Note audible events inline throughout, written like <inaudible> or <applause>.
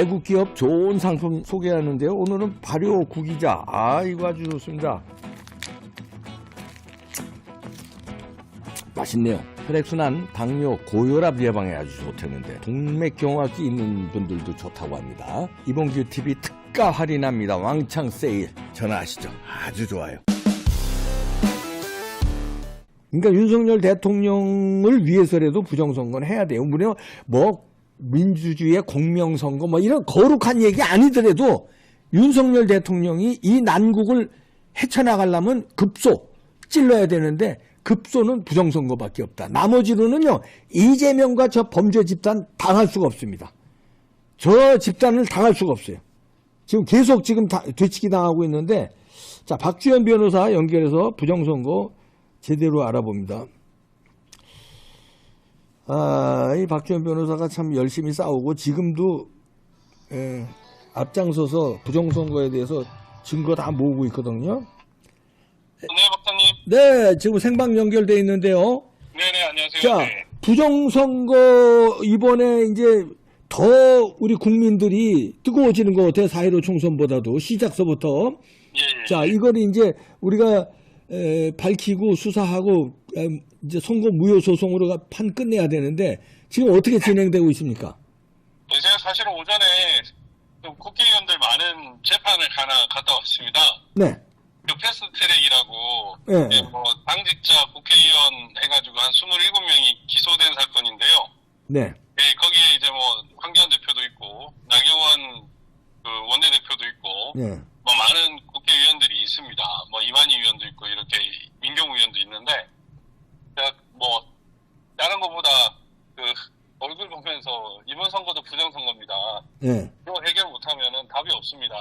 외국 기업 좋은 상품 소개하는데요. 오늘은 발효 구기자. 아, 이거 아주 좋습니다. 맛있네요. 혈액순환, 당뇨, 고혈압 예방에 아주 좋다는데 동맥경화기 있는 분들도 좋다고 합니다. 이봉규 TV 특가 할인합니다. 왕창 세일 전화하시죠. 아주 좋아요. 그러니까 윤석열 대통령을 위해서라도 부정선거는 해야 돼요. 물론 뭐 민주주의의 공명선거 뭐 이런 거룩한 얘기 아니더라도 윤석열 대통령이 이 난국을 헤쳐나가려면 급소 찔러야 되는데 급소는 부정선거밖에 없다. 나머지로는요 이재명과 저 범죄 집단 당할 수가 없습니다. 저 집단을 당할 수가 없어요. 지금 계속 지금 다, 되치기 당하고 있는데 자 박주현 변호사 연결해서 부정선거 제대로 알아봅니다. 아, 이 박주현 변호사가 참 열심히 싸우고 지금도 예, 앞장서서 부정선거에 대해서 증거 다 모으고 있거든요. 네, 박사님. 네, 지금 생방 연결돼 있는데요. 네 네, 안녕하세요. 자, 네. 부정선거 이번에 이제 더 우리 국민들이 뜨거워지는 것 같아요. 4.15 총선보다도 시작서부터. 예, 예. 자, 이걸 이제 우리가 에, 밝히고 수사하고 에, 이제 선거 무효 소송으로 가- 판 끝내야 되는데 지금 어떻게 진행되고 있습니까? 네, 제가 사실은 오전에 좀 국회의원들 많은 재판을 하나 갔다 왔습니다. 네. 그 패스트 트랙이라고 예. 예, 뭐 당직자 국회의원 해가지고 한 27명이 기소된 사건인데요. 네. 예, 거기에 이제 뭐 황교안 대표도 있고 나경원 그 원내대표도 있고 네. 뭐 많은 국회의원들이 있습니다. 뭐 이만희 의원도 있고 이렇게 민경우 의원도 있는데 제가 뭐 다른 것보다 그 얼굴 보면서 이번 선거도 부정선거입니다. 네. 이거 해결 못하면은 답이 없습니다.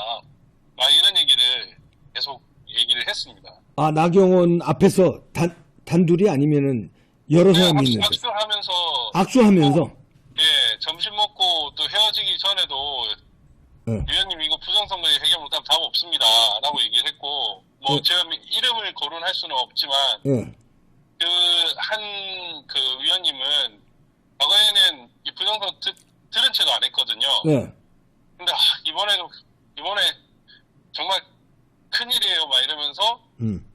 막 이런 얘기를 계속 얘기를 했습니다. 아, 나경원 앞에서 단, 단둘이 아니면은 여러 네, 사람이 있는데. 악수하면서 악수하면서. 예 점심 먹고 또 헤어지기 전에도 네. 위원님 이거 부정선거 해결 못하면 답 없습니다라고 얘기를 했고 뭐 네. 제가 이름을 거론할 수는 없지만 예. 그한그 위원님은 과거에는 이 부정선 드, 들은 채도 안 했거든요. 네. 근데 아, 이번에도 이번에 정말 큰일이에요 막 이러면서 음.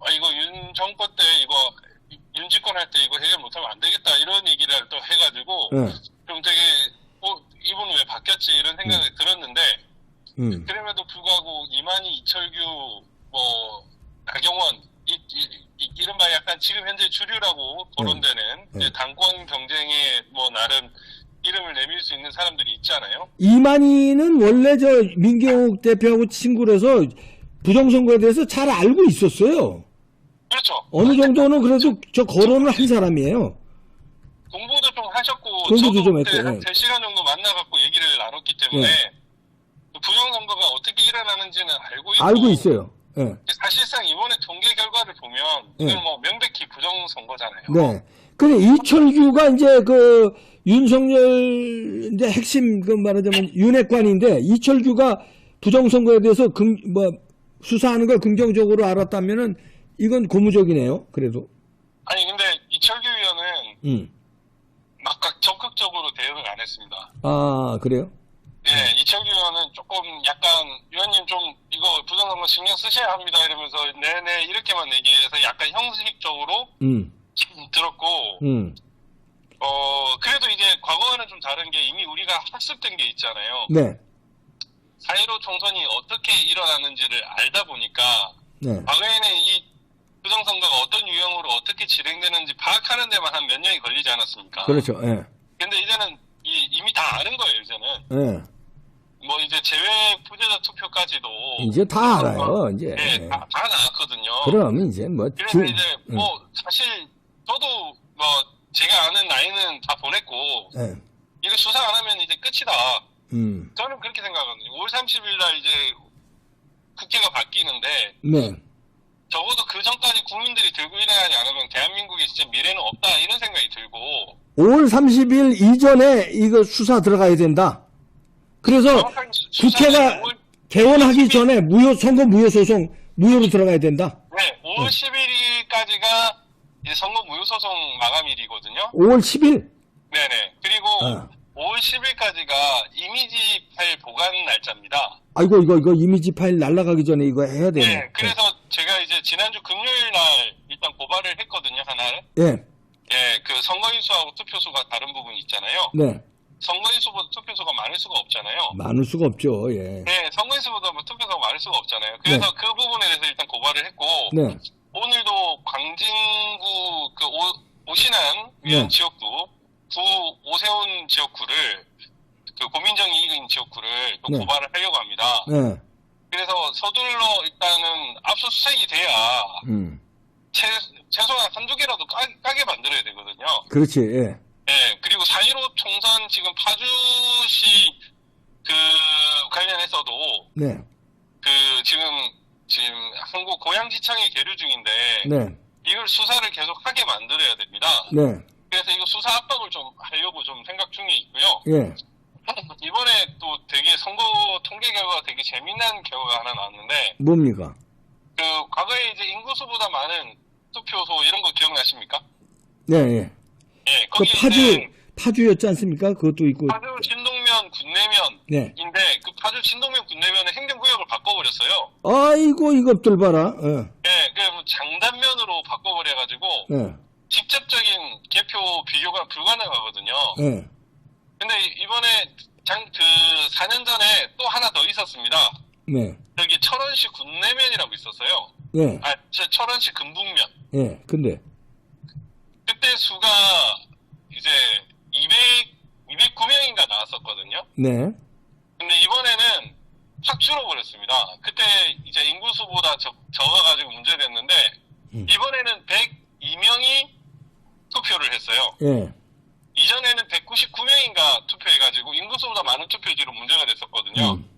아 이거 윤 정권 때 이거 윤 집권 할 때 이거 해결 못하면 안 되겠다 이런 얘기를 또 해가지고 네. 좀 되게 어 이분 왜 바뀌었지 이런 생각이 들었는데 음. 그럼에도 불구하고 이만희 이철규 뭐 나경원 이, 이, 이, 이른바 약간 지금 현재 주류라고 거론되는 네. 이제 당권 경쟁에 뭐 나름 이름을 내밀 수 있는 사람들이 있잖아요. 이만희는 원래 저 민경욱 대표하고 친구라서 부정선거에 대해서 잘 알고 있었어요. 그렇죠. 어느 정도는 그래도 저 거론을 한 사람이에요. 공부도 좀 하셨고 공부도 저도 좀 그때 했죠, 한 예. 3시간 정도 만나갖고 얘기를 나눴기 때문에 예. 그 부정선거가 어떻게 일어나는지는 알고 있고 알고 있어요. 예. 사실상 이번에 통계 결과를 보면 예. 이건 뭐 명백히 부정선거잖아요. 네. 근데 이철규가 이제 그 윤석열 이제 핵심 그 말하자면 윤핵관인데 이철규가 부정선거에 대해서 금, 뭐 수사하는 걸 긍정적으로 알았다면은 이건 고무적이네요. 그래도. 아니 근데 이철규 의원은 음. 막 적극적으로 대응을 안 했습니다. 아, 그래요? 예, 이철규 의원은 조금 약간 의원님 좀 이거 부정선거 신경 쓰셔야 합니다 이러면서 네네 이렇게만 얘기해서 약간 형식적으로 음. 들었고 음. 어 그래도 이제 과거와는 좀 다른 게 이미 우리가 학습된 게 있잖아요. 네. 4.15 총선이 어떻게 일어났는지를 알다 보니까 네. 과거에는 이 부정선거가 어떤 유형으로 어떻게 진행되는지 파악하는 데만 한 몇 년이 걸리지 않았습니까? 그렇죠. 예. 근데 이제는 이, 이미 다 아는 거예요, 이제는. 예. 뭐 이제 제외 부재자 투표까지도 이제 다 알아요. 이제. 네, 다, 다 나왔거든요. 그럼 이제 뭐 그래서 주- 이제 음. 뭐 사실 저도 뭐 제가 아는 나이는 다 보냈고 예. 이거 수사 안 하면 이제 끝이다. 음. 저는 그렇게 생각하거든요. 5월 30일 날 이제 국회가 바뀌는데 네. 적어도 그 전까지 국민들이 들고 일어나지 않으면 대한민국의 진짜 미래는 없다 이런 생각이 들고 5월 30일 이전에 이거 수사 들어가야 된다. 그래서 국회가 수사는 5월 개원하기 전에 무효 선거 무효 소송 무효로 들어가야 된다. 네, 5월 11일까지가 이제 선거 무효 소송 마감일이거든요. 5월 10일. 네네. 그리고 어. 5월 10일까지가 이미지 파일 보관 날짜입니다. 아이고 이거 이거 이미지 파일 날라가기 전에 이거 해야 되네. 네, 그래서 제가 이제 지난주 금요일 날 일단 고발을 했거든요, 하나를. 예, 예, 그 선거인수하고 투표수가 다른 부분이 있잖아요. 네. 선거인수보다 투표수가 많을 수가 없잖아요. 많을 수가 없죠. 예. 네, 선거인수보다 뭐 투표수가 많을 수가 없잖아요. 그래서 그 부분에 대해서 일단 고발을 했고, 네. 오늘도 광진구 그 오, 오신안 위원 네. 지역구, 구 오세훈 지역구를 그 고민정 이익인 지역구를 또 네. 고발을 하려고 합니다. 네. 그래서 서둘러 일단은 압수수색이 돼야 음. 최, 최소한 한두 개라도 까, 까게 만들어야 되거든요. 그렇지. 예. 네, 그리고 4.15 총선 지금 파주시 그 관련해서도 네. 그 지금 지금 한국 고양지청에 계류 중인데 네. 이걸 수사를 계속 하게 만들어야 됩니다. 네. 그래서 이거 수사 압박을 좀 하려고 좀 생각 중에 있고요. 예. <clears throat> 이번에 또 되게 선거 통계 결과가 되게 재미난 결과가 하나 나왔는데 뭡니까? 그 과거에 이제 인구수보다 많은 투표소 이런 거 기억나십니까? 네. 예. 예, 그 거기 파주 이제 파주였지 않습니까? 그것도 있고. 파주 진동면 군내면 네. 인데 그 파주 진동면 군내면은 행정구역을 바꿔버렸어요. 아이고 이것들 봐라. 예. 예, 그 장단면으로 바꿔버려가지고 예. 직접적인 개표 비교가 불가능하거든요. 예. 근데 이번에 장, 그 4년 전에 또 하나 더 있었습니다. 네. 여기 철원시 군내면이라고 있었어요. 예. 아, 저 철원시 금북면. 예. 근데 그때 수가 이제 200, 209명인가 나왔었거든요. 네. 근데 이번에는 확 줄어버렸습니다. 그때 이제 인구수보다 적, 적어가지고 문제됐는데, 음. 이번에는 102명이 투표를 했어요. 예. 이전에는 199명인가 투표해가지고 인구수보다 많은 투표지로 문제가 됐었거든요. 음.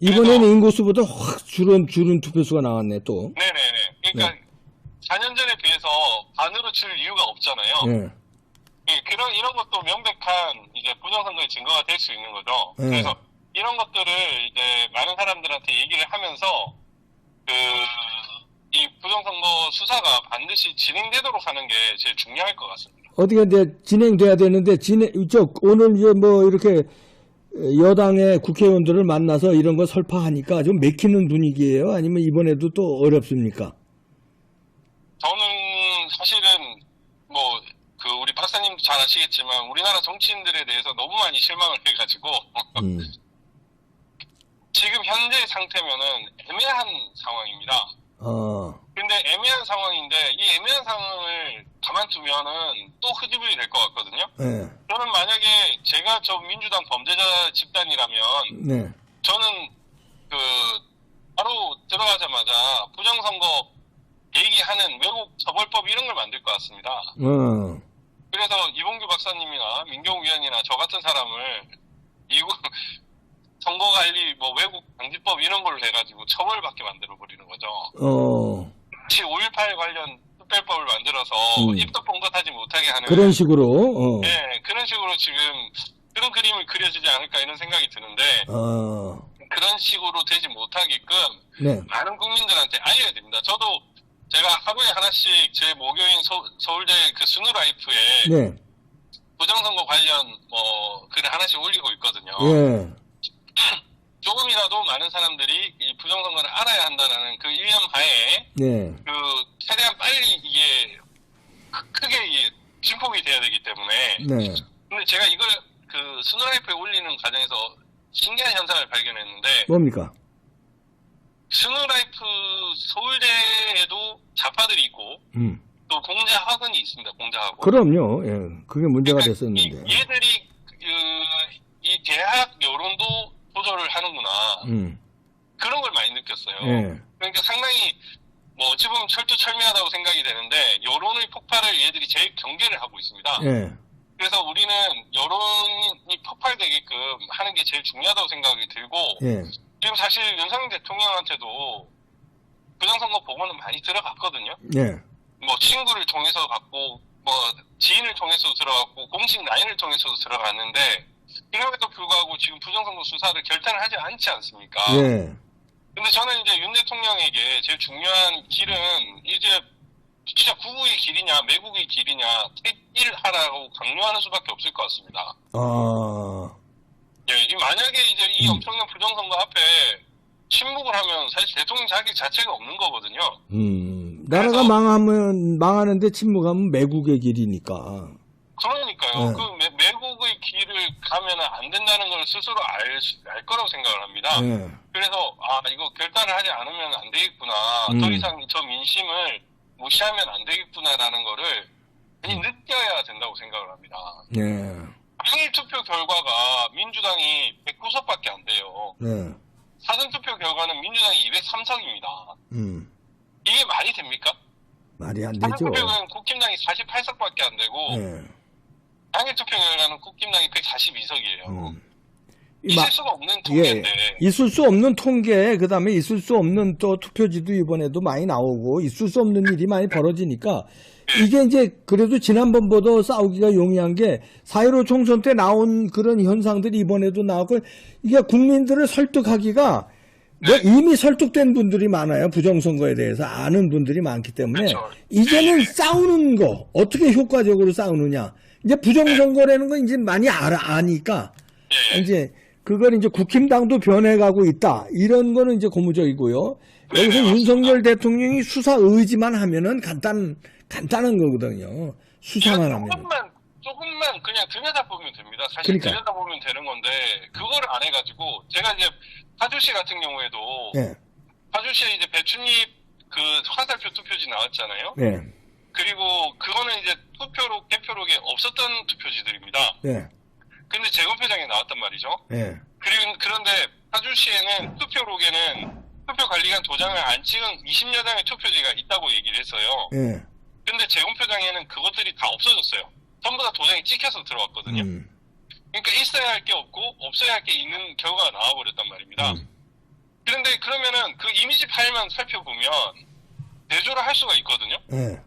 이번에는 인구수보다 확 줄은 줄은 투표수가 나왔네 또. 네네네. 그러니까 4년 전에 비해서 반으로 줄 이유가 없잖아요. 예. 예, 그런 이런 것도 명백한 이제 부정선거의 증거가 될 수 있는 거죠. 네. 그래서 이런 것들을 이제 많은 사람들한테 얘기를 하면서 그 반드시 진행되도록 하는 게 제일 중요할 것 같습니다. 어떻게 이제 진행돼야 되는데 진행 저 오늘 이제 뭐 이렇게 여당의 국회의원들을 만나서 이런 거 설파하니까 좀 맥히는 분위기예요. 아니면 이번에도 또 어렵습니까? 저는 사실은 뭐 그 우리 박사님도 잘 아시겠지만 우리나라 정치인들에 대해서 너무 많이 실망을 <laughs> 해가지고 음. 지금 현재 상태면은 애매한 상황입니다. 어. 근데 애매한 상황인데 이 애매한 상황을 가만두면은 또 흐지부지 될 것 같거든요. 예. 저는 만약에 제가 저 민주당 범죄자 집단이라면 네. 저는 그 바로 들어가자마자 부정선거 얘기하는 외국 처벌법 이런 걸 만들 것 같습니다. 어. 그래서 이봉규 박사님이나 민경우 위원이나 저 같은 사람을 이거 선거관리 뭐 외국 방지법 이런 걸로 해가지고 처벌받게 만들어 버리는 거죠. 어. 마치 5.18 관련 특별법을 만들어서 음. 입법 봉것하지 못하게 하는 그런 식으로 어. 네, 그런 식으로 지금 그런 그림을 그려지지 않을까 이런 생각이 드는데 어. 그런 식으로 되지 못하게끔 네. 많은 국민들한테 알려야 됩니다. 저도 제가 하루에 하나씩 제 모교인 서, 서울대 그 스누라이프에 네. 부정선거 관련 뭐 글을 하나씩 올리고 있거든요. 예. 조금이라도 많은 사람들이 이 부정선거를 알아야 한다는 그 일념 하에 네. 그 최대한 빨리 이게 크- 크게 이게 진폭이 돼야 되기 때문에 네. 근데 제가 이걸 그 스누라이프에 올리는 과정에서 신기한 현상을 발견했는데 뭡니까? 스누라이프 서울대에도 좌파들이 있고 음. 또 공자 학원이 있습니다. 공자 학원. 그럼요. 예. 그게 문제가 그러니까 됐었는데. 이, 얘들이 그, 이 대학 여론도 조절을 하는구나 음. 그런 걸 많이 느꼈어요. 예. 그러니까 상당히 뭐 어찌 보면 철두철미하다고 생각이 되는데 여론의 폭발을 얘들이 제일 경계를 하고 있습니다. 예. 그래서 우리는 여론이 폭발되게끔 하는 게 제일 중요하다고 생각이 들고 예. 지금 사실 윤석열 대통령한테도 부정선거 보고는 많이 들어갔거든요. 예. 뭐 친구를 통해서 갔고 뭐 지인을 통해서 들어갔고 공식 라인을 통해서도 들어갔는데 이럼에도 불구하고 지금 부정선거 수사를 결단을 하지 않지 않습니까? 예. 근데 저는 이제 윤 대통령에게 제일 중요한 길은 이제 진짜 구국의 길이냐 매국의 길이냐 택일하라고 강요하는 수밖에 없을 것 같습니다. 아, 예, 이 만약에 이제 이 음. 엄청난 부정선거 앞에 침묵을 하면 사실 대통령 자기 자체가 없는 거거든요. 음, 나라가 망하면 망하는데 침묵하면 매국의 길이니까. 그러니까요. 네. 그 매, 매국의 길을 가면 안 된다는 걸 스스로 알, 수- 알 거라고 생각을 합니다. 예. 그래서 아 이거 결단을 하지 않으면 안 되겠구나. 음. 더 이상 저 민심을 무시하면 안 되겠구나라는 거를 많이 느껴야 된다고 생각을 합니다. 예. 당일 투표 결과가 민주당이 109석밖에 안 돼요. 네. 사전 투표 결과는 민주당이 203석입니다. 음. 이게 말이 됩니까? 말이 안 사전 되죠. 투표 결과는 국힘당이 48석밖에 안 되고 예. 당일 투표 결과는 국힘당이 142석이에요. 음. 이 마- 있을 수가 없는 예, 통계인데 있을 수 없는 통계, 그 다음에 있을 수 없는 또 투표지도 이번에도 많이 나오고, 있을 수 없는 일이 많이 벌어지니까, 이게 이제 그래도 지난번보다 싸우기가 용이한 게, 4.15 총선 때 나온 그런 현상들이 이번에도 나오고, 이게 국민들을 설득하기가, 뭐 이미 설득된 분들이 많아요. 부정선거에 대해서 아는 분들이 많기 때문에, 그렇죠. 이제는 싸우는 거, 어떻게 효과적으로 싸우느냐. 이제 부정선거라는 건 이제 많이 알아, 아니까, 예, 예. 이제 그걸 이제 국힘당도 변해가고 있다. 이런 거는 이제 고무적이고요. 네, 여기서 네, 윤석열 대통령이 수사 의지만 하면은 간단 간단한 거거든요. 수사만 하면. 조금만 조금만 그냥 들여다보면 됩니다. 사실 그러니까. 들여다보면 되는 건데 그거를 안 해가지고 제가 이제 파주시 같은 경우에도 예, 파주시에 이제 배춧잎 그 화살표 투표지 나왔잖아요. 예, 그리고 그거는 이제 투표록 개표록에 없었던 투표지들입니다. 예, 근데 재검표장에 나왔단 말이죠. 예, 그리고 그런데 파주시에는 투표록에는 투표 관리관 도장을 안 찍은 20여 장의 투표지가 있다고 얘기를 했어요. 예. 근데 재검표장에는 그것들이 다 없어졌어요. 전부 다 도장이 찍혀서 들어왔거든요. 음, 그러니까 있어야 할 게 없고 없어야 할 게 있는 결과가 나와버렸단 말입니다. 음. 그런데 그러면은 그 이미지 파일만 살펴보면 대조를 할 수가 있거든요. 예, 근데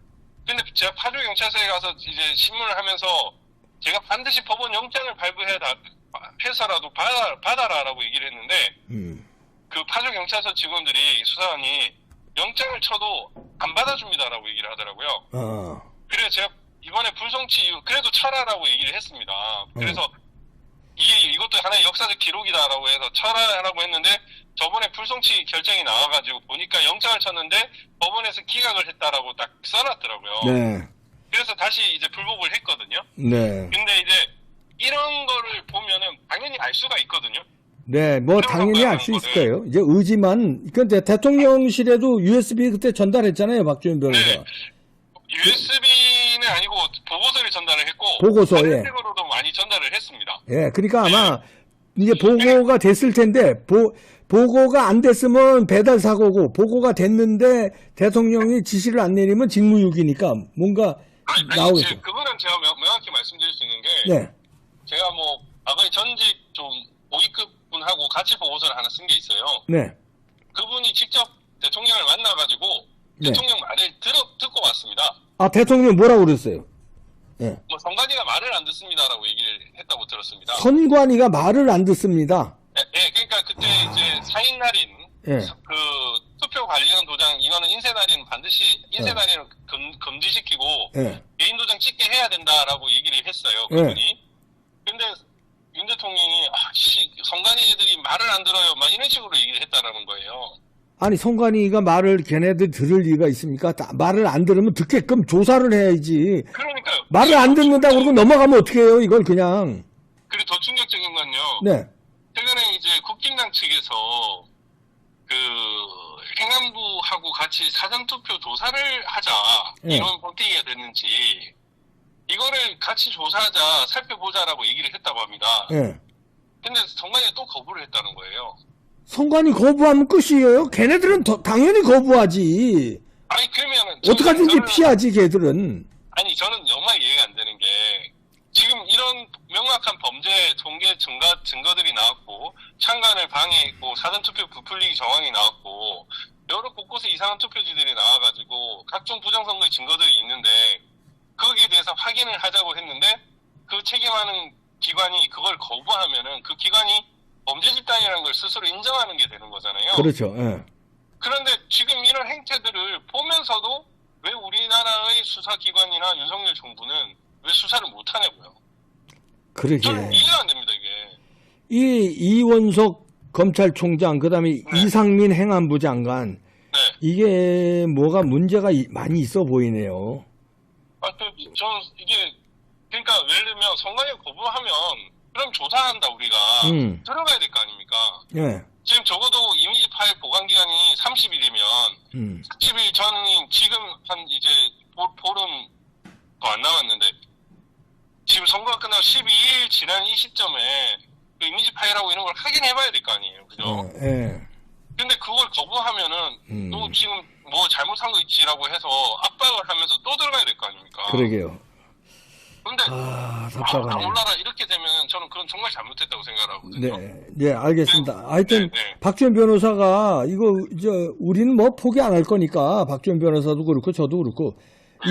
제가 파주 경찰서에 가서 이제 신문을 하면서 제가 반드시 법원 영장을 발부해야 다 해서라도 받아, 받아라라고 얘기를 했는데 음, 그 파주 경찰서 직원들이 수사관이 영장을 쳐도 안 받아줍니다라고 얘기를 하더라고요. 아, 그래서 제가 이번에 불송치 이후 그래도 철하라고 얘기를 했습니다. 그래서 이게 이것도 하나의 역사적 기록이다라고 해서 철하라고 했는데 저번에 불송치 결정이 나와가지고 보니까 영장을 쳤는데 법원에서 기각을 했다라고 딱 써놨더라고요. 네, 그래서 다시 이제 불복을 했거든요. 네, 근데 이제 이런 거를 보면은 당연히 알 수가 있거든요. 네. 뭐 당연히 알 수 있을 거예요. 이제 의지만, 근데 대통령실에도 USB 그때 전달했잖아요, 박주현 변호사. 네. USB는 아니고 보고서를 전달을 했고 보고서, 예. 색으로도 많이 전달을 했습니다. 예, 그러니까 아마 이게 보고가 됐을 텐데 보 보고가 안 됐으면 배달 사고고 보고가 됐는데 대통령이 지시를 안 내리면 직무유기니까 뭔가 아니, 아니, 나오겠죠. 제- 그거는 제가 명, 명확히 말씀드릴 수 있는 게 네, 제가 뭐 과거에 전직 좀 5위급 분하고 같이 보고서를 하나 쓴 게 있어요. 네, 그분이 직접 대통령을 만나가지고 네. 대통령 말을 들어, 듣고 왔습니다. 아 대통령 뭐라고 그랬어요? 예, 뭐 선관위가 말을 안 듣습니다라고 했다고 들었습니다. 선관위가 말을 안 듣습니다. 예, 예, 그러니까 그때 이제 사인 날인 예. 그 투표 관리원 도장 이거는 인쇄 날인 반드시 인쇄 예. 날인을 금, 금지시키고 예, 개인 도장 찍게 해야 된다라고 얘기를 했어요. 예. 그분이. 근데 윤 대통령이 아, 씨, 선관위 애들이 말을 안 들어요. 막 이런 식으로 얘기를 했다라는 거예요. 아니 선관위가 말을 걔네들 들을 리가 있습니까? 다- 말을 안 들으면 듣게끔 조사를 해야지. 그러니까요. 말을 안 듣는다 그러고 넘어가면 어떡해요? 이걸 그냥. 그리고 더 충격적인 건요. 네, 최근에 이제 국힘당 측에서 그 행안부하고 같이 사전투표 조사를 하자 예. 이런 번뜩이가 됐는지 이거를 같이 조사하자 살펴보자라고 얘기를 했다고 합니다. 예. 근데 정관이가 또 거부를 했다는 거예요. 선관위 거부하면 끝이에요. 걔네들은 더- 당연히 거부하지. 아니 그러면은 어떡하든지 저는- 피하지 걔들은. 아니 저는 정말 이해가 안 되는 게 지금 이런 명확한 범죄 통계 증거 증거들이 나왔고 창간을 방해했고 사전투표 부풀리기 정황이 나왔고 여러 곳곳에 이상한 투표지들이 나와가지고 각종 부정선거의 증거들이 있는데 거기에 대해서 확인을 하자고 했는데 그 책임하는 기관이 그걸 거부하면은 그 기관이 범죄 집단이라는 걸 스스로 인정하는 게 되는 거잖아요. 그렇죠. 예. 그런데 지금 이런 행태들을 보면서도 왜 우리나라의 수사기관이나 윤석열 정부는 왜 수사를 못하냐고요. 그러게. 저는 이해가 안 됩니다, 이게. 이 이원석 검찰총장 그 다음에 네. 이상민 행안부 장관 네. 이게 뭐가 문제가 이- 많이 있어 보이네요. 아, 또, 저는 이게, 그러니까, 예를 들면, 선관위 거부하면, 그럼 조사한다, 우리가. 음. 들어가야 될 거 아닙니까? 예. 지금 적어도 이미지 파일 보관 기간이 30일이면, 음. 40일 전이 지금 한 이제 보, 보름 더 안 남았는데, 지금 선거가 끝나고 12일 지난 이 시점에, 그 이미지 파일하고 이런 걸 확인해봐야 될 거 아니에요. 그죠? 어, 예. 근데 그걸 거부하면은, 음. 너 지금 뭐 잘못한 거 있지라고 해서 압박을 하면서 또 들어가야 될 거 아닙니까? 그러게요. 근데 아, 아, 나 답답하네. 몰라라 이렇게 되면 저는 그건 정말 잘못했다고 생각하거든요. 네, 네, 알겠습니다. 하여튼 네, 네. 박지원 변호사가 이거 저 우리는 뭐 포기 안 할 거니까 박지원 변호사도 그렇고 저도 그렇고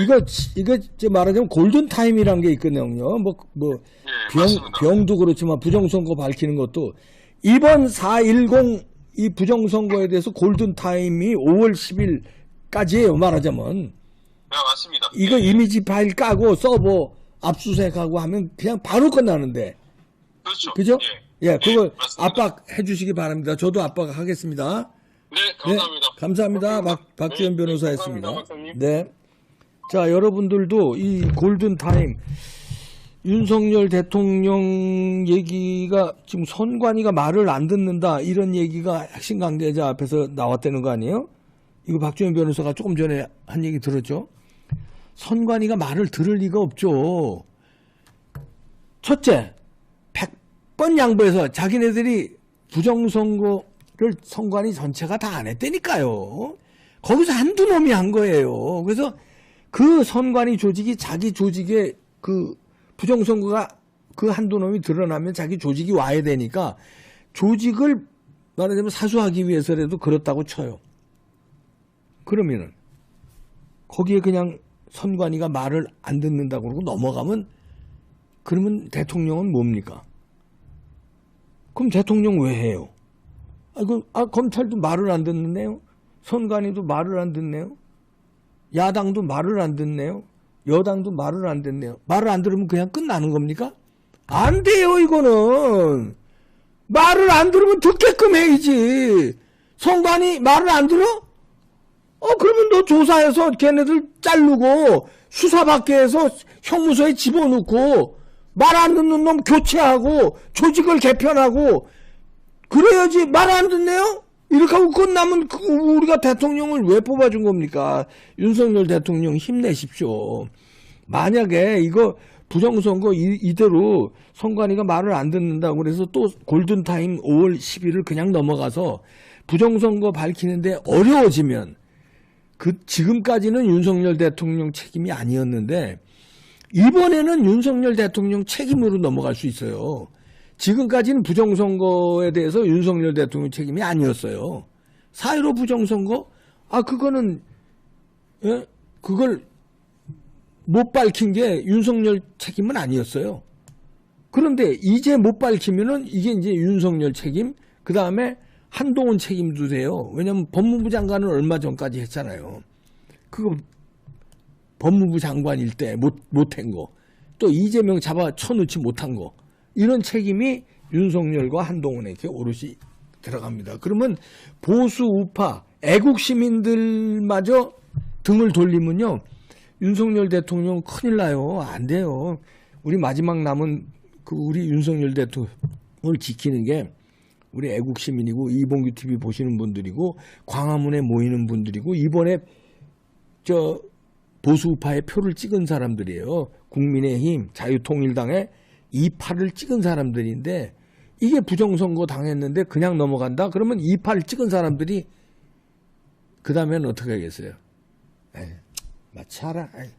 이거 이거 저 말하자면 골든 타임이란 게 있거든요. 뭐뭐 예, 병, 맞습니다. 병도 그렇지만 부정선거 밝히는 것도 이번 410 이 부정선거에 대해서 골든 타임이 5월 10일까지예요 말하자면 네, 맞습니다. 이거 예, 이미지 파일 까고 서버 압수수색하고 하면 그냥 바로 끝나는데 그렇죠. 그죠? 예, 예, 그걸 맞습니다. 압박해 주시기 바랍니다. 저도 압박하겠습니다. 네, 네, 감사합니다. 감사합니다. 박, 박지원 네, 변호사였습니다. 감사합니다, 박사님. 네. 자, 여러분들도 이 골든타임, 윤석열 대통령 얘기가 지금 선관위가 말을 안 듣는다, 이런 얘기가 핵심 관계자 앞에서 나왔다는 거 아니에요? 이거 박지원 변호사가 조금 전에 한 얘기 들었죠? 선관위가 말을 들을 리가 없죠. 첫째, 100번 양보해서 자기네들이 부정선거를 선관위 전체가 다 안 했다니까요. 거기서 한두 놈이 한 거예요. 그래서 그 선관위 조직이 자기 조직의 그 부정선거가 그 한두 놈이 드러나면 자기 조직이 와야 되니까 조직을 말하자면 사수하기 위해서라도 그렇다고 쳐요. 그러면은 거기에 그냥 선관위가 말을 안 듣는다고 그러고 넘어가면 그러면 대통령은 뭡니까? 그럼 대통령 왜 해요? 아, 그, 아, 검찰도 말을 안 듣네요? 선관위도 말을 안 듣네요? 야당도 말을 안 듣네요? 여당도 말을 안 듣네요? 말을 안 들으면 그냥 끝나는 겁니까? 안 돼요, 이거는. 말을 안 들으면 듣게끔 해야지. 선관위 말을 안 들어? 어, 그러면 너 조사해서 걔네들 자르고 수사받게 해서 형무소에 집어넣고 말 안 듣는 놈 교체하고 조직을 개편하고 그래야지 말 안 듣네요? 이렇게 하고 끝나면 그 우리가 대통령을 왜 뽑아준 겁니까? 윤석열 대통령 힘내십시오. 만약에 이거 부정선거 이, 이대로 선관위가 말을 안 듣는다고 그래서 또 골든타임 5월 10일을 그냥 넘어가서 부정선거 밝히는데 어려워지면 그 지금까지는 윤석열 대통령 책임이 아니었는데 이번에는 윤석열 대통령 책임으로 넘어갈 수 있어요. 지금까지는 부정선거에 대해서 윤석열 대통령 책임이 아니었어요. 4.15 부정선거? 아, 그거는, 예? 그걸 못 밝힌 게 윤석열 책임은 아니었어요. 그런데 이제 못 밝히면은 이게 이제 윤석열 책임, 그 다음에 한동훈 책임도 돼요. 왜냐면 법무부 장관은 얼마 전까지 했잖아요. 그거 법무부 장관일 때 못, 못한 거. 또 이재명 잡아 쳐놓지 못한 거. 이런 책임이 윤석열과 한동훈에게 오롯이 들어갑니다. 그러면 보수 우파, 애국 시민들마저 등을 돌리면요. 윤석열 대통령 큰일 나요. 안 돼요. 우리 마지막 남은 그 우리 윤석열 대통령을 지키는 게 우리 애국 시민이고 이봉규 TV 보시는 분들이고 광화문에 모이는 분들이고 이번에 저 보수파의 표를 찍은 사람들이에요. 국민의힘, 자유통일당에 이파를 찍은 사람들인데 이게 부정선거 당했는데 그냥 넘어간다? 그러면 이파를 찍은 사람들이 그 다음에는 어떻게 하겠어요? 에이, 알아. 에이.